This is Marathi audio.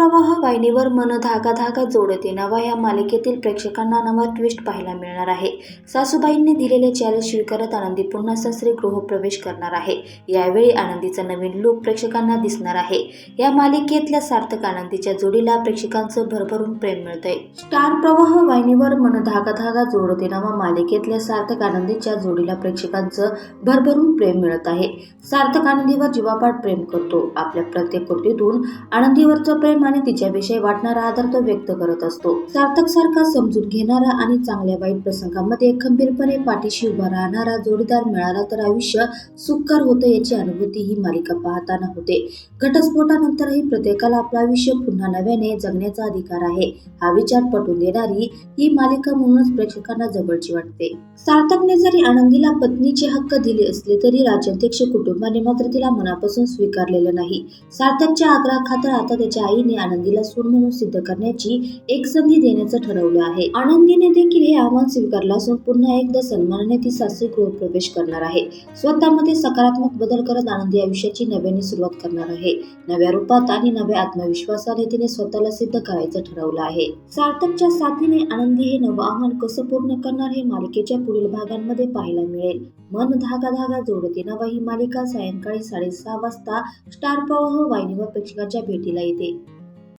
प्रवाह वाहिनीवर मन धागा धागा जोडते नवा या मालिकेतील प्रेक्षकांना नवा ट्विस्ट पाहायला मिळणार आहे. सासूबाईंनी दिलेले चॅलेंज स्वीकारत आनंदी पुन्हा सासरी गृहप्रवेश करणार आहे. यावेळी आनंदीचा नवीन लुक प्रेक्षकांना दिसणार आहे. या मालिकेतल्या सार्थक आनंदीच्या जोडीला प्रेक्षकांचं भरभरून प्रेम मिळतंय. स्टार प्रवाह वाहिनीवर मन धागा धागा जोडते नवा मालिकेतल्या सार्थक आनंदीच्या जोडीला प्रेक्षकांचं भरभरून प्रेम मिळत आहे. सार्थक आनंदीवर जीवापाठ प्रेम करतो. आपल्या प्रत्येक कृतीतून आनंदीवरचं प्रेम आणि तिच्याविषयी वाटणारा आदर तो व्यक्त करत असतो. सार्थक सारखा समजून घेणारा आणि चांगल्या वाईट प्रसंगामध्ये खंबीरपणे पाठीशी उभा राहणारा जोडीदार मिळाला तर आयुष्य सुखकर होतं याची अनुभूती ही मालिका पाहताना होते. घटस्फोटानंतरही प्रत्येकाला आपलं आयुष्य पुन्हा नव्याने जगण्याचा अधिकार आहे. हा विचार पटवून देणारी ही मालिका म्हणूनच प्रेक्षकांना जवळची वाटते. सार्थकने जरी आनंदीला पत्नीचे हक्क दिले असले तरी राज्याध्यक्ष कुटुंबाने मात्र तिला मनापासून स्वीकारलेलं नाही. सार्थकच्या आग्रहाखातर आता त्याच्या आईने आनंदीला सून म्हणून सिद्ध करण्याची एक संधी देण्याचं ठरवलं आहे. आनंदीने देखील हे आव्हान स्वीकारलं असून पुन्हा एकदा सन्मानाने ती सासरी गृहप्रवेश करणार आहे. स्वतःमध्ये सकारात्मक बदल करत आनंदी आयुष्याची नव्याने सुरुवात करणार आहे. नव्या रूपात आणि नव्या आत्मविश्वासाने तिने स्वतःला सिद्ध करायचं ठरवलं आहे. सार्थकच्या साथीने आनंदी हे नवं आव्हान कसं पूर्ण करणार हे मालिकेच्या पुढील भागांमध्ये पाहायला मिळेल. मन धागा धागा जोडते. नवा ही मालिका सायंकाळी साडेसहा वाजता स्टार प्रवाह वाहिनीवर प्रेक्षकांच्या भेटीला येते.